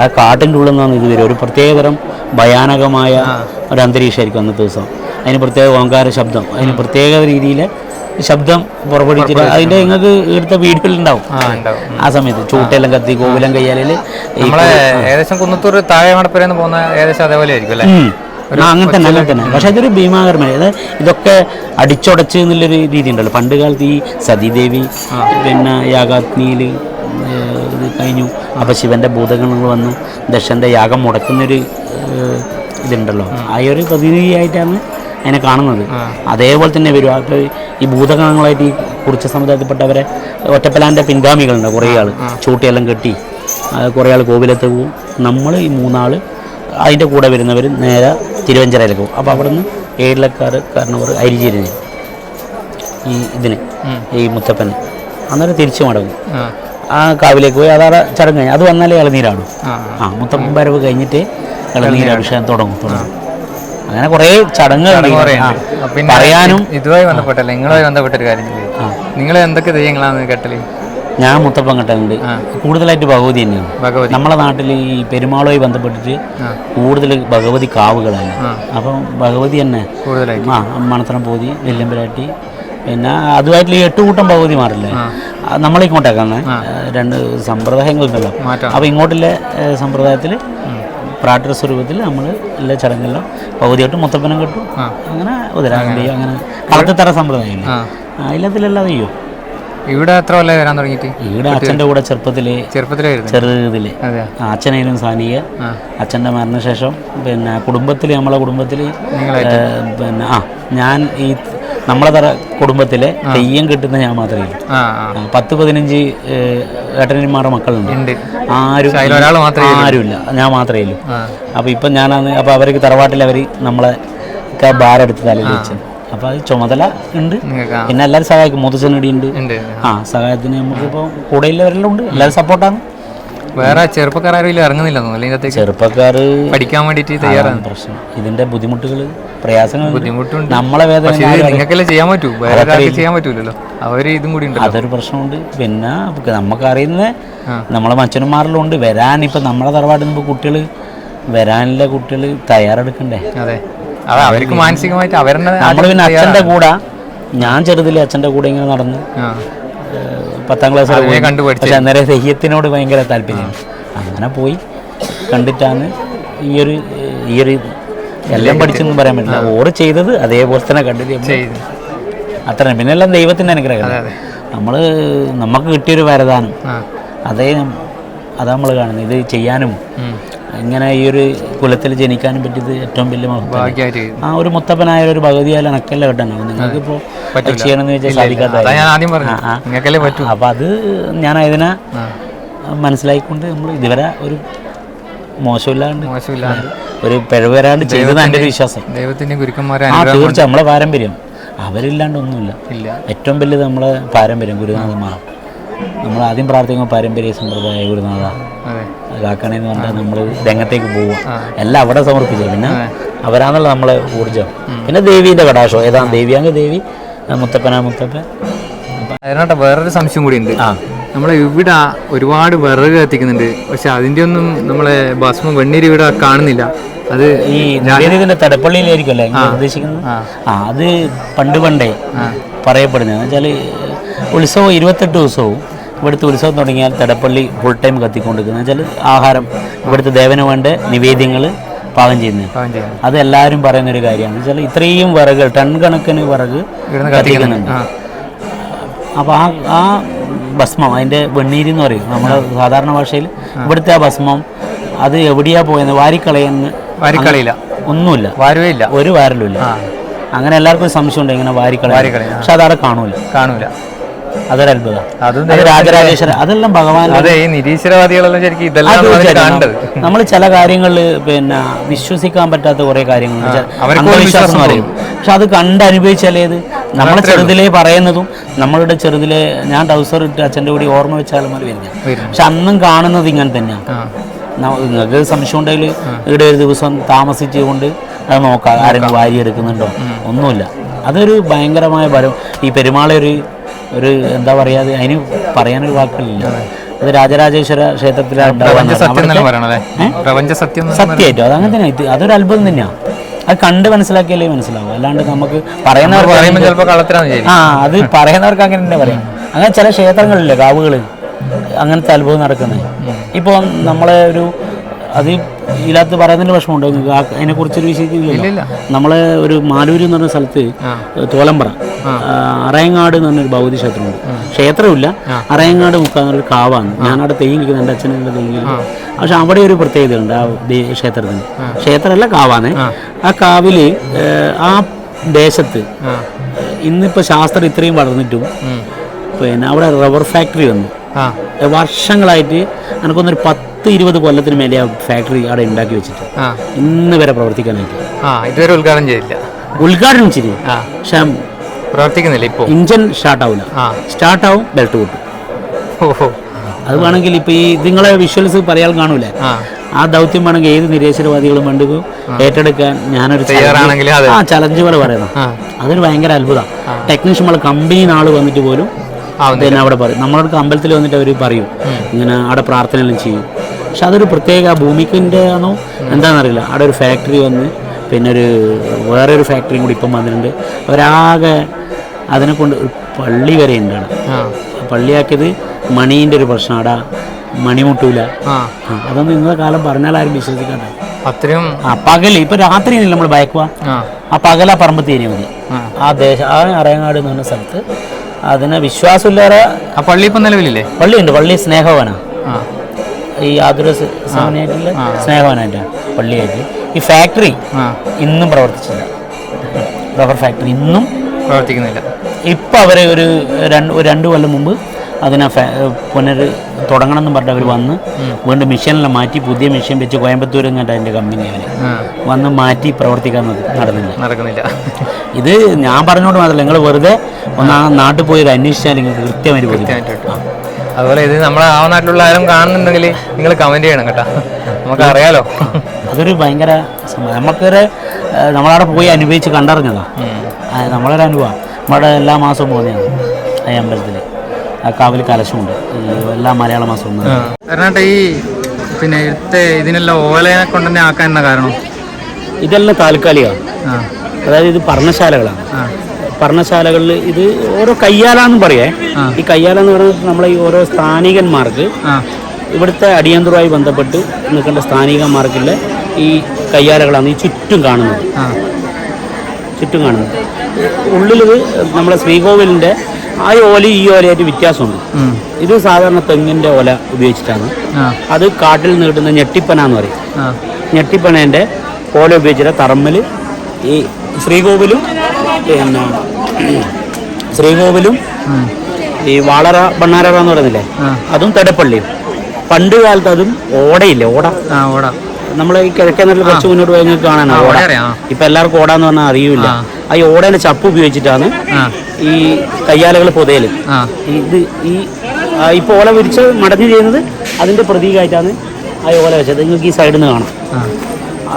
ആ കാട്ടിന്റെ ഉള്ളിൽ നിന്നാണ് ഇത് വരും ഒരു പ്രത്യേകതരം ഭയാനകമായ ഒരു അന്തരീക്ഷമായിരിക്കും അന്നത്തെ ദിവസം. അതിന് പ്രത്യേക ഓങ്കാര ശബ്ദം. അതിന് പ്രത്യേക രീതിയിൽ ശബ്ദം പുറപ്പെടുവിച്ചിട്ട് അതിന്റെ നിങ്ങൾക്ക് എടുത്ത വീടുകളുണ്ടാവും ആ ഉണ്ടാവും. ആ സമയത്ത് ചൂട്ടെല്ലാം കത്തി കോവിലം കയ്യാലിൽ നമ്മളെ ഏകദേശം കുന്നത്തൂർ താഴെ മടപ്പുരന്ന് പോകുന്ന ഏകദേശം അതേപോലെ ആയിരിക്കും അല്ലേ? അങ്ങനെ തന്നെ അങ്ങനെ തന്നെ. പക്ഷെ അതൊരു ഭീമാകരമായ അതായത് ഇതൊക്കെ അടിച്ചുടച്ച് എന്നുള്ളൊരു രീതി ഉണ്ടല്ലോ പണ്ട് കാലത്ത് ഈ സതീദേവി പിന്നെ യാഗാഗ്നിയിൽ ഇത് കഴിഞ്ഞു. അപ്പോൾ ശിവന്റെ ഭൂതഗണങ്ങൾ വന്നു. ദക്ഷന്റെ യാഗം മുടക്കുന്നൊരു ഇതുണ്ടല്ലോ. ആ ഒരു പ്രതിനിധിയായിട്ടാണ് അതിനെ കാണുന്നത്. അതേപോലെ തന്നെ വരും. അപ്പോൾ ഈ ഭൂതഗണങ്ങളായിട്ട് ഈ കുറിച്ച സമുദായത്തിൽപ്പെട്ടവരെ ഒറ്റപ്പലാന്റെ പിൻഗാമികളുണ്ട് കുറേ ആൾ ചൂട്ടിയെല്ലാം കെട്ടി. കുറേ ആൾ കോവിലത്ത് പോവും. നമ്മൾ ഈ മൂന്നാൾ അതിന്റെ കൂടെ വരുന്നവർ നേരെ തിരുവഞ്ചരയിലേക്ക് പോകും അപ്പോൾ അവിടെ നിന്ന് ഏഴിലക്കാർ കാരണവർ അരിചേരുന്നു ഈ ഇതിന് ഈ മുത്തപ്പന്. അന്നേരം തിരിച്ചു മടങ്ങും. ആ. കാവിലേക്ക് പോയി അതാ ചടങ്ങ് കഴിഞ്ഞ്. അത് വന്നാലേ ഇളനീരാടും. ആ ആ. മുത്തപ്പൻ വരവ് കഴിഞ്ഞിട്ട് ഇളനീരാഭിഷേകം തുടങ്ങും തുടങ്ങും. അങ്ങനെ കുറേ ചടങ്ങുകൾ പറയാനും ഇതുമായി ബന്ധപ്പെട്ടല്ലേ നിങ്ങളുമായി ബന്ധപ്പെട്ട ഒരു കാര്യം നിങ്ങൾ എന്തൊക്കെ തെയ്യങ്ങളാണ് കേട്ടല്ലേ ഞാൻ മുത്തപ്പൻ കെട്ടലുണ്ട്. കൂടുതലായിട്ട് ഭഗവതി തന്നെയാണ്. ഭഗവതി. നമ്മളെ നാട്ടിൽ ഈ പെരുമാളുമായി ബന്ധപ്പെട്ടിട്ട് കൂടുതൽ ഭഗവതി കാവുകളാണ്. അപ്പം ഭഗവതി തന്നെ. കൂടുതലായിട്ട്. ആ മണത്തണം പോതി വെല്ലമ്പരാട്ടി പിന്നെ അതുമായിട്ടുള്ള എട്ട് കൂട്ടം ഭഗവതി മാറില്ലേ? നമ്മളെ ഇങ്ങോട്ടേക്കാണ്. രണ്ട് സമ്പ്രദായങ്ങളുണ്ടല്ലോ. അപ്പം ഇങ്ങോട്ടുള്ള സമ്പ്രദായത്തിൽ പ്രാട്ട സ്വരൂപത്തിൽ നമ്മൾ എല്ലാ ചടങ്ങെല്ലാം പകുതിയായിട്ട് മുത്തപ്പനം കെട്ടും. അങ്ങനെ ഉദരാഖണ്ഡി അങ്ങനെ. കളത്തിത്തറ സമ്പ്രദായം. എല്ലാത്തിലെല്ലാം ചെയ്യും. ഇവിടെ എത്ര കൊല്ലം വരാൻ തുടങ്ങിയിട്ട്? ഇവിടെ അച്ഛന്റെ കൂടെ ചെറുപ്പത്തിലെ ചെറുപ്പത്തിലായിരുന്നു ചെറുതിലെ അച്ഛനായാലും സാനിക അച്ഛന്റെ മരണശേഷം പിന്നെ കുടുംബത്തിൽ നമ്മളെ കുടുംബത്തിൽ പിന്നെ ആ ഞാൻ ഈ നമ്മളെ തറ കുടുംബത്തിലെ തെയ്യം കിട്ടുന്ന ഞാൻ മാത്രമേ പത്ത് പതിനഞ്ച് ഏട്ടനന്മാരുടെ മക്കളുണ്ട്. ആരും ആരുമില്ല ഞാൻ മാത്രമേ ഉള്ളൂ. അപ്പൊ ഇപ്പൊ ഞാനാണ് അപ്പൊ അവർക്ക് തറവാട്ടിൽ അവർ നമ്മളെ ഒക്കെ ഭാരെടുത്ത് തലയിൽ വെച്ചത് അപ്പോൾ അത് ചുമതല ഉണ്ട്. പിന്നെ എല്ലാവരും സഹായിക്കും. മുത്തച്ഛനടി ഉണ്ട് ആ സഹായത്തിന് നമുക്കിപ്പോ കൂടെയുള്ളവരെല്ലാം ഉണ്ട്. എല്ലാവരും സപ്പോർട്ടാണ് വേറെ ചെറുപ്പക്കാരും ഇറങ്ങുന്നില്ല തോന്നുന്നു. ചെറുപ്പക്കാർ പഠിക്കാൻ വേണ്ടിയിട്ട് തയ്യാറാണ്. പ്രശ്നം. ഇതിന്റെ ബുദ്ധിമുട്ടുകൾ പ്രയാസങ്ങൾ ബുദ്ധിമുട്ടുണ്ട്. നമ്മളെ വേദന നിങ്ങൾക്കെല്ലാം ചെയ്യാൻ പറ്റൂ. വേറെ ഒരാൾക്ക് ചെയ്യാൻ പറ്റൂലല്ലോ. അവർ ഇതും കൂടി ഉണ്ട് അതൊരു പ്രശ്നമുണ്ട്. പിന്നെ നമുക്കറിയുന്ന അറിയുന്നത് നമ്മളെ മച്ചന്മാരിലും ഉണ്ട് വരാൻ ഇപ്പൊ നമ്മളെ തറവാട്ടിൽ നിന്ന് കുട്ടികൾ വരാനുള്ള കുട്ടികൾ തയ്യാറെടുക്കണ്ടേ? അതെ. അവർക്ക് മാനസികമായിട്ട് അവരുടെ നമ്മൾ പിന്നെ അച്ഛന്റെ കൂടെ ഞാൻ ചെറുതിലെ അച്ഛന്റെ കൂടെ ഇങ്ങനെ നടന്ന് പത്താം ക്ലാസ് കണ്ടു പക്ഷെ അന്നേരം സഹ്യത്തിനോട് ഭയങ്കര താല്പര്യം. അങ്ങനെ പോയി. കണ്ടിട്ടാണ് ഈ ഒരു ഈ ഒരു എല്ലാം പഠിച്ചെന്നും പറയാൻ പറ്റില്ല. ഓറ് ചെയ്തത് അതേപോലെ തന്നെ കണ്ടിട്ട് അത്ര. പിന്നെ എല്ലാം ദൈവത്തിന്റെ അനുഗ്രഹം നമ്മൾ നമുക്ക് കിട്ടിയൊരു വരദാനം. അതേ അതാ നമ്മൾ കാണുന്നത്. ഇത് ചെയ്യാനും. ഇങ്ങനെ ഈ ഒരു കുലത്തിൽ ജനിക്കാനും പറ്റിയത് ഏറ്റവും വലിയ മഹത്വം ഭാഗ്യമായിട്ട് ആ ഒരു മുത്തപ്പനായ ഒരു ഭഗവതിയാൽ അനക്കല്ല കിട്ടാനാണ് നിങ്ങൾക്കിപ്പോൾ. ചെയ്യണമെന്ന് വെച്ചാൽ സാധിക്കാത്ത അപ്പൊ അത് ഞാൻ അതിനെ മനസ്സിലായിക്കൊണ്ട് നമ്മൾ ഇതുവരെ ഒരു മോശമില്ലാണ്ട് മോശമില്ലാണ്ട്. ഒരു പിഴവരാണ്ട് ചെയ്തത് എന്റെ ഒരു വിശ്വാസം. ദൈവത്തിന്റെ ഗുരുക്കന്മാരെ ആ നമ്മളെ പാരമ്പര്യം. അവരില്ലാണ്ട് ഒന്നുമില്ല. ഏറ്റവും വലുത് നമ്മളെ പാരമ്പര്യം ഗുരുനാഥന്മാർ നമ്മൾ ആദ്യം പ്രാർത്ഥിക്കുമ്പോൾ പാരമ്പര്യ സമ്പ്രദായ ഗുരുനാഥ അതെ കാക്കണെന്ന് പറഞ്ഞാൽ നമ്മൾ രംഗത്തേക്ക് പോവുക. എല്ലാം അവിടെ സമർപ്പിച്ചു. പിന്നെ. അവരാണല്ലോ നമ്മളെ ഊർജം. പിന്നെ ദേവീന്റെ കടാശോ ഏതാണ് ദേവി ആ മുത്തപ്പനാ മുത്തപ്പൻ. അതിനാട്ടെ വേറൊരു സംശയം കൂടി ഉണ്ട്. ആ. നമ്മളെ ഇവിടെ ഒരുപാട് വിറക് കത്തിക്കുന്നുണ്ട്. പക്ഷെ അതിന്റെ ഒന്നും നമ്മളെ ഭസ്മം വെണ്ണീര് ഇവിടെ കാണുന്നില്ല. അത് ഈ നിവേദിതന്റെ തടപ്പള്ളിയിലായിരിക്കും അല്ലേ ഉദ്ദേശിക്കുന്നത്? ആ. അത് പണ്ട് പണ്ടേ പറയപ്പെടുന്നത്. വെച്ചാൽ ഉത്സവം ഇരുപത്തെട്ട് ദിവസവും. ഇവിടുത്തെ ഉത്സവം തുടങ്ങിയാൽ തടപ്പള്ളി ഫുൾ ടൈം കത്തിക്കൊണ്ടിരിക്കുന്നത്. വെച്ചാൽ ആഹാരം ഇവിടുത്തെ ദേവന് വേണ്ട നിവേദ്യങ്ങൾ പാകം ചെയ്യുന്നത്. അത് എല്ലാവരും പറയുന്ന ഒരു കാര്യമാണ് വെച്ചാൽ ഇത്രയും വിറക് ടൺ കണക്കിന് വിറക് കത്തിക്കുന്നുണ്ട്. അപ്പം അപ്പോൾ ആ ആ ഭസ്മം അതിന്റെ വെണ്ണീര് എന്ന് പറയും. നമ്മുടെ സാധാരണ ഭാഷയിൽ ഇവിടുത്തെ ആ ഭസ്മം അത് എവിടെയാ പോയെന്ന് വാരിക്കളയെന്ന് വാരിക്കളയില്ല. ഒന്നുമില്ല. വാരുവേ ഇല്ല. ഒരു വാരലുമില്ല അങ്ങനെ എല്ലാവർക്കും സംശയം സംശയമുണ്ട് ഇങ്ങനെ വാരിക്കളയ പക്ഷെ അതവിടെ കാണൂല. കാണൂല. അതൊരു അത്ഭുതം. അതും അതെല്ലാം ഭഗവാൻ അതെ ഈ നിരീശ്വരവാദികളെല്ലാം ശരിക്കും ഇതെല്ലാം നമ്മൾ ചില കാര്യങ്ങളിൽ പിന്നെ വിശ്വസിക്കാൻ പറ്റാത്ത കുറെ കാര്യങ്ങൾ. അന്ധവിശ്വാസം പറയും. പക്ഷെ അത് കണ്ട് അനുഭവിച്ചാലേ ഇത്? നമ്മളെ ചെറുതിലേ പറയുന്നതും നമ്മളുടെ ചെറുതിലെ ഞാൻ ടൗസർ ഇട്ട് അച്ഛന്റെ കൂടി ഓർമ്മ വെച്ചാലും മതി വരുന്നത്. പക്ഷെ അന്നും കാണുന്നത് ഇങ്ങനെ തന്നെയാണ് നിങ്ങൾക്ക് സംശയം ഉണ്ടെങ്കിൽ ഇവിടെ ഒരു ദിവസം താമസിച്ചുകൊണ്ട് അത് നോക്കാം. ആരെങ്കിലും വാരി എടുക്കുന്നുണ്ടോ? ഒന്നുമില്ല. അതൊരു ഭയങ്കരമായ ബലം ഈ പെരുമാളെ ഒരു ഒരു എന്താ പറയാതെ അതിന് പറയാനൊരു വാക്കുകളില്ല. അത് രാജരാജേശ്വര ക്ഷേത്രത്തിലാണ് സത്യമായിട്ടും അത് അങ്ങനെ തന്നെ. ഇത് അതൊരു അത്ഭുതം തന്നെയാണ് അത് കണ്ട് മനസ്സിലാക്കിയാലേ മനസ്സിലാവും. അല്ലാണ്ട് നമുക്ക് പറയുന്നവർക്ക് ആ അത് പറയുന്നവർക്ക് അങ്ങനെ തന്നെ പറയാം. അങ്ങനെ ചില ക്ഷേത്രങ്ങളില്ലേ കാവുകൾ അങ്ങനത്തെ അത്ഭുതം നടക്കുന്നത് ഇപ്പോൾ നമ്മളെ ഒരു അത് ഇതിനകത്ത് പറയുന്നതിന് പ്രശ്നമുണ്ടോ നിങ്ങൾക്ക് കുറിച്ചൊരു അതിനെക്കുറിച്ചൊരു വിശേഷിക്കില്ല നമ്മളെ ഒരു മാലൂര് എന്ന് പറഞ്ഞ സ്ഥലത്ത് ആ. അറയങ്ങാട് എന്ന് പറഞ്ഞൊരു ഭൗതി ക്ഷേത്രമുണ്ട്. ക്ഷേത്രമില്ല. അറയങ്ങാട് മുക്കാന്നൊരു കാവാണ്. ഞാനവിടെ തെയ്യം നിൽക്കുന്നത് എന്റെ അച്ഛന്റെ തെയ്യം പക്ഷെ അവിടെ ഒരു പ്രത്യേകതയുണ്ട് ആ ക്ഷേത്രത്തിന്. ക്ഷേത്രമല്ല കാവാണ്. ആ. കാവിൽ ആ ദേശത്ത് ഇന്നിപ്പോ ഇന്നിപ്പോൾ ശാസ്ത്രം ഇത്രയും വളർന്നിട്ടും. പിന്നെ അവിടെ റബ്ബർ ഫാക്ടറി വന്നു. വർഷങ്ങളായിട്ട് എനിക്കൊന്നൊരു പത്ത് ഇരുപത് കൊല്ലത്തിന് മേലെ ആ ഫാക്ടറി അവിടെ ഉണ്ടാക്കി വെച്ചിട്ട്. ഇന്ന് വരെ പ്രവർത്തിക്കാനായിട്ട്. ഇതുവരെ ഉദ്ഘാടനം ചെയ്തില്ല. ഉദ്ഘാടനം ചെയ്തു. ആ. പക്ഷെ പ്രവർത്തിക്കുന്നില്ല ഇപ്പോൾ ഇഞ്ചൻ സ്റ്റാർട്ട് ആവില്ല ആ. സ്റ്റാർട്ടാവും ബെൽറ്റ് കൂട്ടും ഓഹോ. അത് വേണമെങ്കിൽ ഇപ്പോൾ ഈ നിങ്ങളെ വിഷ്വൽസ് പറയാൻ കാണൂലേ? ആ. ദൗത്യം വേണമെങ്കിൽ ഏത് നിരീശ്വരവാദികളും വേണ്ടിക്കും ഏറ്റെടുക്കാൻ ഞാനൊരു ആ ചലഞ്ച് പോലെ പറയുന്നത് അതൊരു ഭയങ്കര അത്ഭുതം ടെക്നീഷ്യൻ നമ്മളെ കമ്പനിയിൽ ആൾ വന്നിട്ട് പോലും പിന്നെ അവിടെ പറയും. നമ്മളോട് അമ്പലത്തിൽ വന്നിട്ട് അവർ പറയും. ഇങ്ങനെ അവിടെ പ്രാർത്ഥനയെല്ലാം ചെയ്യും. പക്ഷെ അതൊരു പ്രത്യേക ഭൂമിക്കിന്റെ ആണോ എന്താണെന്നറിയില്ല. അവിടെ ഒരു ഫാക്ടറി വന്ന് പിന്നെ ഒരു വേറെ ഒരു ഫാക്ടറിയും കൂടി ഇപ്പം വന്നിട്ടുണ്ട്. അവരാകെ അതിനെ കൊണ്ട് ഒരു പള്ളി വരെ ഉണ്ടാണ് പള്ളിയാക്കിയത് മണീന്റെ ഒരു പ്രശ്നം അവിടെ മണിമുട്ടൂല ആ. ആ, അതൊന്നും ഇന്നത്തെ കാലം പറഞ്ഞാൽ ആരും വിശ്വസിക്കാണ്ട് അത്രയും ആ പകൽ ഇപ്പൊ രാത്രി നമ്മൾ ബൈക്ക് ആ. ആ പകല പറമ്പ് തീരെ മതി. ആ. ദേശ ആ അറയങ്ങാട് എന്ന് പറഞ്ഞ സ്ഥലത്ത് അതിന് വിശ്വാസമില്ലാതെ ആ പള്ളി ഇപ്പം നിലവിലില്ലേ പള്ളി ഉണ്ട് പള്ളി സ്നേഹവനാണ് ആ. ഈ ആതുര സ- സേവനയായിട്ടുള്ള സ്നേഹവനായിട്ടാണ് പള്ളിയായിട്ട്. ഈ ഫാക്ടറി ഇന്നും പ്രവർത്തിച്ചില്ല. റബ്ബർ ഫാക്ടറി ഇന്നും പ്രവർത്തിക്കുന്നില്ല. ഇപ്പം അവർ ഒരു രണ്ട് ഒരു രണ്ട് കൊല്ലം മുമ്പ് അതിനെ ഫാ- പുനർ തുടങ്ങണം എന്ന് പറഞ്ഞിട്ട് അവർ വന്ന് വീണ്ടും മെഷീനെല്ലാം മാറ്റി പുതിയ മെഷീൻ വെച്ച് കോയമ്പത്തൂർ എന്നിട്ട് അതിന്റെ കമ്പനി അവർ വന്ന് മാറ്റി പ്രവർത്തിക്കാൻ നട- നടന്നില്ല. നടക്കുന്നില്ല ഇത് ഞാൻ പറഞ്ഞോണ്ട് മാത്രമല്ല നിങ്ങൾ വെറുതെ ഒന്ന് ആ നാട്ടിൽ പോയി ഒരു അന്വേഷിച്ചാൽ നിങ്ങൾക്ക് കൃത്യമായിട്ട് പോയി അതുപോലെ ഇത് നമ്മളെ ആ നാട്ടിലുള്ള ആരും കാണുന്നുണ്ടെങ്കിൽ നിങ്ങൾ കമന്റ് ചെയ്യണം കേട്ടോ. നമുക്ക് അറിയാലോ. അതൊരു ഭയങ്കര നമുക്കൊരു നമ്മളവിടെ പോയി അനുഭവിച്ച് കണ്ടറിഞ്ഞതാ. നമ്മളൊരു അനുഭവം. നമ്മുടെ എല്ലാ മാസവും പോകുന്നതാണ്. ആ അമ്പലത്തിൽ ആ കാവിൽ കലശമുണ്ട്. എല്ലാ മലയാള മാസവും കാരണം ഈ പിന്നെ ഇവിടുത്തെ ഇതിനെല്ലാം ഓലയെ കൊണ്ടുതന്നെ ആക്കാൻ എന്ന കാരണം? ഇതെല്ലാം താൽക്കാലികമാണ് അതായത് ഇത് പർണശാലകളാണ് പർണശാലകളിൽ ഇത് ഓരോ കയ്യാലാന്ന് പറയേ. ഈ കയ്യാല എന്ന് പറയുന്നത് നമ്മളെ ഈ ഓരോ സ്ഥാനികന്മാർക്ക് ഇവിടുത്തെ അടിയന്തരമായി ബന്ധപ്പെട്ട് നിൽക്കേണ്ട സ്ഥാനികന്മാർക്കുള്ള ഈ കയ്യാലകളാണ് ഈ ചുറ്റും കാണുന്നത്. ചുറ്റും കാണുന്നത്. ഉള്ളിലിത് നമ്മുടെ ശ്രീകോവിലിന്റെ ആ ഓല ഈ ഓലയായിട്ട് വ്യത്യാസമുണ്ട്. ഇത് സാധാരണ തെങ്ങിന്റെ ഓല ഉപയോഗിച്ചിട്ടാണ്. അത് കാട്ടിൽ നിന്ന് കിട്ടുന്ന ഞെട്ടിപ്പന എന്ന് പറയും ഞെട്ടിപ്പനേന്റെ ഓല ഉപയോഗിച്ചിട്ട് തറമ്മൽ ഈ ശ്രീകോവിലും പിന്നെ ശ്രീകോവിലും ഈ വാളറ ബണ്ണാരറ എന്ന് പറയുന്നില്ലേ? അതും തെടപ്പള്ളിയും. പണ്ട് കാലത്ത് അതും ഓടയില്ലേ? ഓട. ഓട ഓടാ. നമ്മളെ ഈ കിഴക്കേ നാട്ടിൽ കുറച്ച് മുന്നോട്ട് പോയി നിങ്ങൾക്ക് കാണാൻ ഓട. ഇപ്പൊ എല്ലാവർക്കും ഓടാന്ന് പറഞ്ഞാൽ അറിയില്ല. ആ. ഈ ഓടേന്റെ ചപ്പ് ഉപയോഗിച്ചിട്ടാണ് ഈ കയ്യാലകൾ പുതയൽ. ഇത് ഈ ഇപ്പൊ ഓല വിരിച്ച് മടഞ്ഞു ചെയ്യുന്നത് അതിന്റെ പ്രതീകമായിട്ടാണ് ആ ഓല വെച്ചത്. നിങ്ങൾക്ക് ഈ സൈഡിൽ നിന്ന് കാണാം.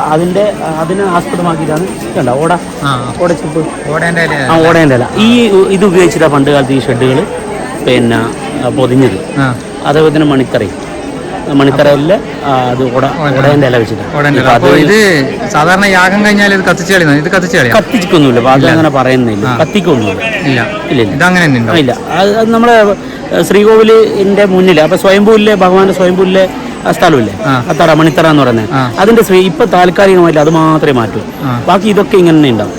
അതിന്റെ അതിനെ ആസ്പദമാക്കിയിട്ടാണ് കണ്ട ഓട. ആ. ഓട ചപ്പ്. ആ ഓടേന്റെ അല്ല ഈ ഇത് ഉപയോഗിച്ചിട്ടാണ് പണ്ട് കാലത്ത് ഈ ഷെഡുകൾ പിന്നെ പൊതിഞ്ഞത്. അതേപോലെ തന്നെ മണിത്തറയും മണിത്തറയിലെ അത് ഓടേന്റെ ഇല വെച്ചിട്ട് ഇത് സാധാരണ യാഗം കഴിഞ്ഞാൽ ഇത് കത്തിച്ച് കളി ഇത് കത്തിച്ച് കളി കത്തിക്കൊന്നുമില്ല അപ്പൊ അതങ്ങനെ പറയുന്നില്ല. കത്തിക്കൊന്നുമില്ല. ഇല്ല. ഇല്ല ഇല്ല. ഇത് അങ്ങനെ തന്നെ ആ, ഉണ്ടോ ഇല്ല. അത് നമ്മളെ ശ്രീകോവിലിന്റെ മുന്നിൽ അപ്പൊ സ്വയംഭൂവിലെ ഭഗവാന്റെ സ്വയംഭൂവിലെ ആ സ്ഥലമില്ലേ. അത്തറ മണിത്തറ എന്ന് പറയുന്നത്. അതിന്റെ ശ്രീ ഇപ്പൊ താൽക്കാലികമായിട്ട് അത് മാത്രമേ മാറ്റൂ. ബാക്കി ഇതൊക്കെ ഇങ്ങനെ ഉണ്ടാവും.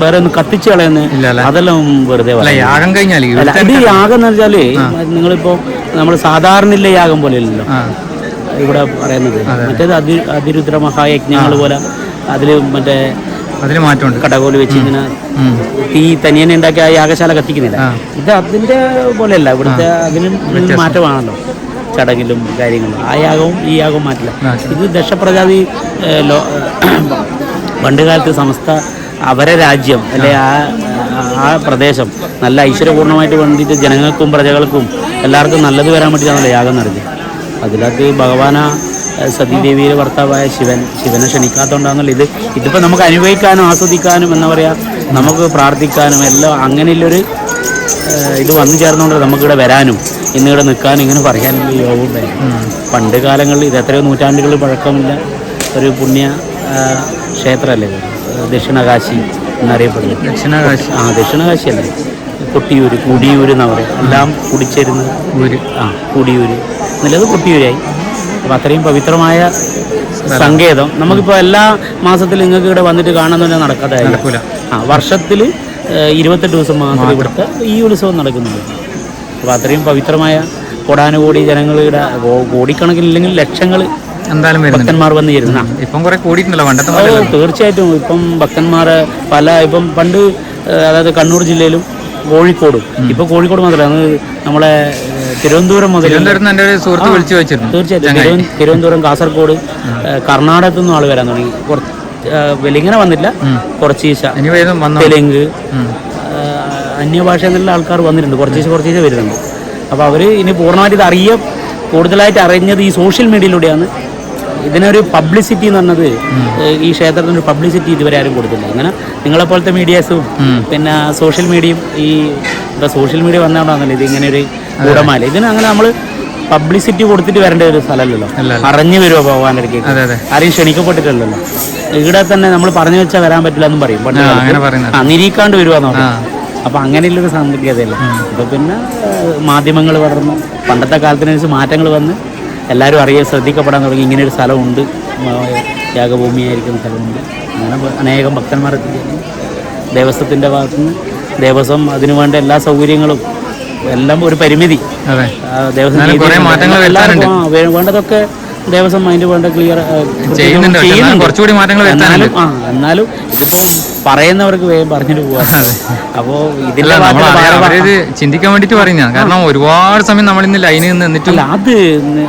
വേറെ ഒന്ന് കത്തിച്ച് കളയുന്നത്? അതെല്ലാം വെറുതെ. യാഗം കഴിഞ്ഞാൽ ഇത് യാഗം എന്ന് വെച്ചാൽ നിങ്ങളിപ്പോ നമ്മൾ സാധാരണ യാഗം പോലെ അല്ലല്ലോ ഇവിടെ പറയുന്നത്. മറ്റേത് അതി അതിരുദ്ര മഹായജ്ഞങ്ങൾ പോലെ അതിൽ മറ്റേ അതിൽ മാറ്റമുണ്ട്. കടകോൽ വെച്ച് ഇങ്ങനെ തീ തനിയനെ ഉണ്ടാക്കി ആ യാഗശാല കത്തിക്കുന്നില്ല. ഇത് അതിന്റെ പോലെയല്ല. ഇവിടുത്തെ അതിന് മാറ്റമാണല്ലോ. ചടങ്ങിലും കാര്യങ്ങളും ആ യാഗവും ഈ യാഗവും മാറ്റില്ല. ഇത് ദശപ്രജാതി ഏഹ്, ലോ- പണ്ട് കാലത്ത് സമസ്ത അവരെ രാജ്യം അല്ലെ ആ ആ- ആ പ്രദേശം നല്ല ഐശ്വര്യപൂർണമായിട്ട് വേണ്ടിയിട്ട് ജനങ്ങൾക്കും പ്രജകൾക്കും എല്ലാവർക്കും നല്ലത് വരാൻ വേണ്ടിയിട്ടാണല്ലോ യാഗം നടത്തിയത് അതിലകത്ത് ഭഗവാന സതീദേവിയുടെ ഭർത്താവായ ശിവൻ ശിവനെ ക്ഷണിക്കാത്തതുകൊണ്ടാണല്ലോ ഇത്. ഇതിപ്പോൾ നമുക്ക് അനുഭവിക്കാനും ആസ്വദിക്കാനും എന്താ പറയുക നമുക്ക് പ്രാർത്ഥിക്കാനും എല്ലാം അങ്ങനെയുള്ളൊരു ഇത് വന്നു ചേർന്നുകൊണ്ട് നമുക്കിവിടെ വരാനും ഇന്നിവിടെ നിൽക്കാനും ഇങ്ങനെ പറയാനുള്ള യോഗം വരും പണ്ട് കാലങ്ങളിൽ ഇത് എത്രയോ നൂറ്റാണ്ടുകൾ പഴക്കമില്ല ഒരു പുണ്യ ക്ഷേത്രമല്ലേ? ദക്ഷിണകാശി എന്നറിയപ്പെടുന്നത്. ദക്ഷിണകാശി. ആ ദക്ഷിണകാശിയല്ലേ കൊട്ടിയൂര് കുടിയൂര് എന്നാ പറയുക എല്ലാം കുടിച്ചിരുന്ന് ഊര് ആ. കുടിയൂര്. നല്ലത് കൊട്ടിയൂരായി. അപ്പം അത്രയും പവിത്രമായ സങ്കേതം. നമുക്കിപ്പോൾ എല്ലാ മാസത്തിലും നിങ്ങൾക്ക് ഇവിടെ വന്നിട്ട് കാണുന്നതന്നെ നടക്കാതായി നടക്കൂല. ആ വർഷത്തിൽ ഇരുപത്തെട്ട് ദിവസം മാത്രം ഇവിടുത്തെ ഈ ഉത്സവം നടക്കുന്നുണ്ട്. അപ്പോൾ അത്രയും പവിത്രമായ കോടാനുകോടി ജനങ്ങളുടെ കോടിക്കണക്കിനില്ലെങ്കിൽ ലക്ഷങ്ങൾ എന്തായാലും ഭക്തന്മാർ വന്ന് ചേരുന്ന ഇപ്പം കുറെ കൂടിയിട്ടുണ്ടല്ലോ പണ്ടത്തെ ഓ, തീർച്ചയായിട്ടും. ഇപ്പം ഭക്തന്മാർ പല ഇപ്പം പണ്ട് അതായത് കണ്ണൂർ ജില്ലയിലും കോഴിക്കോടും. ഇപ്പൊ കോഴിക്കോട് മാത്രമല്ല അന്ന് നമ്മളെ തിരുവനന്തപുരം മുതൽ തിരുവനന്തപുരത്ത് ഒരു സുഹൃത്ത് വിളിച്ചു വെച്ചിരുന്നു തീർച്ചയായിട്ടും. തിരുവനന്തപുരം കാസർഗോഡ് കർണാടകത്തു നിന്നും ആൾ വരാൻ തുടങ്ങി. കുറച്ച് വെലിങ്ങനെ വന്നില്ല. കുറച്ച് ഈശ തെലുങ്ക് അന്യഭാഷ എന്നുള്ള ആൾക്കാർ വന്നിട്ടുണ്ട്. കുറച്ചീശ കുറച്ചീശ വരുന്നുണ്ട്. അപ്പോൾ അവർ ഇനി പൂർണമായിട്ട് ഇത് അറിയ കൂടുതലായിട്ട് അറിഞ്ഞത് ഈ സോഷ്യൽ മീഡിയയിലൂടെയാണ്. ഇതിനൊരു പബ്ലിസിറ്റി എന്ന് പറഞ്ഞത് ഈ ക്ഷേത്രത്തിന് ഒരു പബ്ലിസിറ്റി ഇതുവരെ ആരും കൊടുത്തില്ല. അങ്ങനെ നിങ്ങളെപ്പോലത്തെ മീഡിയാസും പിന്നെ സോഷ്യൽ മീഡിയയും ഈ ഇപ്പം സോഷ്യൽ മീഡിയ വന്നതുകൊണ്ടാണല്ലോ ഇത് ഇങ്ങനെ ഒരു കൂടമാല ഇതിന് അങ്ങനെ നമ്മൾ പബ്ലിസിറ്റി കൊടുത്തിട്ട് വരേണ്ട ഒരു സ്ഥലമല്ലല്ലോ? അറിഞ്ഞു വരുമോ ഭഗവാന്റെ അതെ ആരെയും ക്ഷണിക്കപ്പെട്ടിട്ടില്ലല്ലോ. ഇവിടെ തന്നെ നമ്മൾ പറഞ്ഞു വെച്ചാൽ വരാൻ പറ്റില്ല എന്നും പറയും. പണ്ട് നിരീക്കാണ്ട് വരുവാന്ന് പറയും. അപ്പൊ അങ്ങനെയുള്ളൊരു സാങ്കേതികതയല്ല. അപ്പൊ പിന്നെ മാധ്യമങ്ങൾ വളർന്നു. പണ്ടത്തെ കാലത്തിനനുസരിച്ച് മാറ്റങ്ങൾ വന്ന് എല്ലാവരും അറിയാൻ ശ്രദ്ധിക്കപ്പെടാൻ തുടങ്ങി. ഇങ്ങനെ ഒരു സ്ഥലമുണ്ട് യാഗഭൂമിയായിരിക്കുന്ന സ്ഥലമുണ്ട്. അങ്ങനെ അനേകം ഭക്തന്മാർ എത്തിച്ചേർന്നു ദേവസ്വത്തിന്റെ ഭാഗത്തുനിന്ന് ദേവസ്വം അതിനുവേണ്ട എല്ലാ സൗകര്യങ്ങളും എല്ലാം ഒരു പരിമിതി. ദേവസ്വം വേണ്ടതൊക്കെ ദേവസ്വം മൈൻഡ് വേണ്ട ക്ലിയർ കുറച്ചുകൂടി മാറ്റങ്ങൾ എന്നാലും ആ എന്നാലും ഇതിപ്പോ പറയുന്നവർക്ക് വേഗം പറഞ്ഞിട്ട് പോവാ. അപ്പോ ഇതിന്റെ ചിന്തിക്കാൻ വേണ്ടിട്ട് പറയുന്ന. കാരണം ഒരുപാട് സമയം നമ്മൾ ഇന്ന് ലൈനിൽ നിന്ന് നിന്നിട്ടില്ല അത്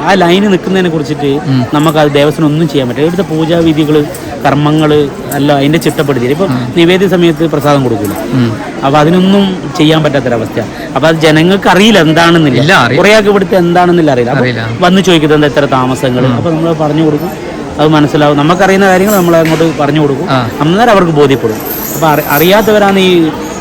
ആ ലൈന് നിൽക്കുന്നതിനെ കുറിച്ചിട്ട് നമുക്ക് അത് ദേവസ്വം ഒന്നും ചെയ്യാൻ പറ്റില്ല. ഇവിടുത്തെ പൂജാവിധികൾ കർമ്മങ്ങൾ അല്ല അതിന്റെ ചിട്ടപ്പെടുത്തി ഇപ്പം നിവേദ്യ സമയത്ത് പ്രസാദം കൊടുക്കില്ല അപ്പോൾ അതിനൊന്നും ചെയ്യാൻ പറ്റാത്തൊരവസ്ഥ അപ്പോൾ അത് ജനങ്ങൾക്ക് അറിയില്ല എന്താണെന്നില്ല. കുറേ ആൾക്ക് ഇവിടുത്തെ എന്താണെന്നില്ല അറിയില്ല. വന്ന് ചോദിക്കുന്നത് എന്താ എത്ര താമസങ്ങൾ അപ്പോൾ നമ്മൾ പറഞ്ഞു കൊടുക്കും. അത് മനസ്സിലാവും. നമുക്കറിയുന്ന കാര്യങ്ങൾ നമ്മൾ അങ്ങോട്ട് പറഞ്ഞു കൊടുക്കും. അന്നേരം അവർക്ക് ബോധ്യപ്പെടും. അപ്പോൾ അറി- അറിയാത്തവരാണ് ഈ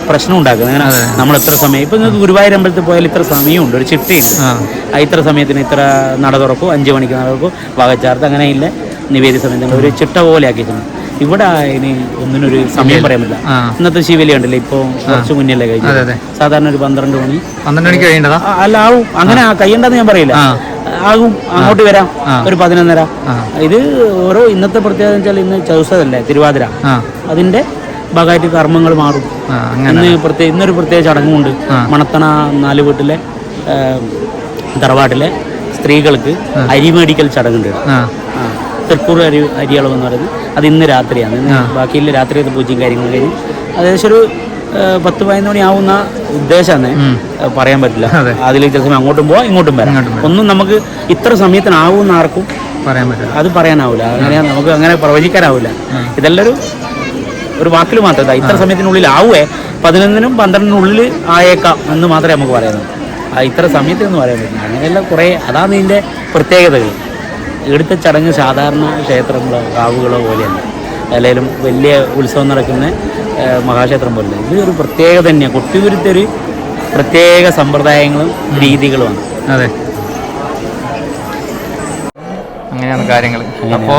പ്രശ്നം ഉണ്ടാക്കുന്നത്. അങ്ങനെ നമ്മൾ എത്ര സമയം ഇപ്പൊ നിങ്ങൾക്ക് ഗുരുവായൂർ അമ്പലത്തിൽ പോയാൽ ഇത്ര സമയമുണ്ട്. ഒരു ചിട്ടയുണ്ട് ഇത്ര സമയത്തിന് ഇത്ര നട തുറക്കും അഞ്ച് മണിക്ക് നട തുറക്കും വകച്ചാർത്ത് അങ്ങനെയില്ല നിവേദ്യ സമയത്ത് ഒരു ചിട്ട പോലെ ആക്കിയിട്ടുണ്ട്. ഇവിടെ ഇനി ഒന്നിനൊരു സമയം പറയാൻ പറ്റില്ല. ഇന്നത്തെ ശിവലി ഉണ്ടല്ലോ ഇപ്പൊ കുറച്ച് മുന്നല്ലേ കഴിഞ്ഞു സാധാരണ ഒരു പന്ത്രണ്ട് മണി. പന്ത്രണ്ട് മണിക്ക് കഴിയേണ്ടതാ? അല്ല ആവും. അങ്ങനെ കഴിയേണ്ടെന്ന് ഞാൻ പറയില്ല. ആകും. അങ്ങോട്ട് വരാം. ഒരു പതിനൊന്നര. ഇത് ഓരോ ഇന്നത്തെ പ്രത്യേകത വെച്ചാൽ ഇന്ന് ചൗസതല്ലേ തിരുവാതിര. അതിന്റെ ഭാഗമായിട്ട് കർമ്മങ്ങൾ മാറും. ഇന്ന് പ്രത്യേക ഇന്നൊരു പ്രത്യേക ചടങ്ങുണ്ട് മണത്തണ നാല് വീട്ടിലെ തറവാട്ടിലെ സ്ത്രീകൾക്ക് അരി മേടിക്കൽ ചടങ്ങുണ്ട്. തൃക്കൂർ അരി അരിയളവ് എന്ന് പറയുന്നത്. അത് ഇന്ന് രാത്രിയാണ്. ബാക്കിയുള്ള രാത്രിയത്തെ പൂജയും കാര്യങ്ങളും കഴിഞ്ഞ് ഏകദേശം ഒരു പത്ത് പതിനൊന്ന് മണി ആവുന്ന ഉദ്ദേശമാണ് പറയാൻ പറ്റില്ല. അതിലേക്ക് ചില സമയം അങ്ങോട്ടും പോവാം ഇങ്ങോട്ടും വരാം. ഒന്നും നമുക്ക് ഇത്ര സമയത്തിനാവും ആർക്കും പറയാൻ പറ്റില്ല. അത് പറയാനാവില്ല അങ്ങനെ നമുക്ക് അങ്ങനെ പ്രവചിക്കാനാവില്ല ഇതെല്ലാം ഒരു ഒരു വാക്കിൽ മാത്രം ഇത്ര സമയത്തിനുള്ളിൽ ആവുമേ പതിനൊന്നിനും പന്ത്രണ്ടിനുള്ളിൽ ആയേക്കാം എന്ന് മാത്രമേ നമുക്ക് പറയാനുള്ളൂ. ഇത്ര സമയത്തെന്ന് പറയാൻ പറ്റില്ല. അങ്ങനെയെല്ലാം കുറേ അതാണ് ഇതിന്റെ പ്രത്യേകതകൾ. ഇവിടുത്തെ ചടങ്ങ് സാധാരണ ക്ഷേത്രങ്ങളോ കാവുകളോ പോലെയല്ല. അല്ലെങ്കിലും വലിയ ഉത്സവം നടക്കുന്ന മഹാക്ഷേത്രം പോലെ ഇത് ഒരു പ്രത്യേകത തന്നെയാണ് കൊട്ടിയൂരത്തെ ഒരു പ്രത്യേക സമ്പ്രദായങ്ങളും രീതികളുമാണ്. അതെ. അങ്ങനെയാണ് കാര്യങ്ങൾ. അപ്പോ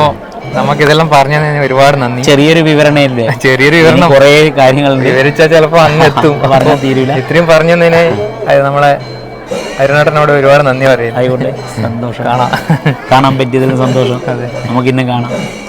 നമുക്ക് ഇതെല്ലാം പറഞ്ഞു തന്നെ ഒരുപാട് നന്ദി. ചെറിയൊരു വിവരണയല്ലേ? ചെറിയൊരു വിവരണം. കുറേ കാര്യങ്ങളുണ്ട്. വിവരിച്ചാൽ ചിലപ്പോ അങ്ങ് എത്തും. തീരൂല. ഇത്രയും പറഞ്ഞു അത് നമ്മളെ അരുണേട്ടനോട് ഒരുപാട് നന്ദി പറയുന്നു. ആയിക്കോട്ടെ. സന്തോഷം. കാണാം. കാണാൻ പറ്റിയതിൽ സന്തോഷം. അതെ. നമുക്ക് ഇന്നും കാണാം.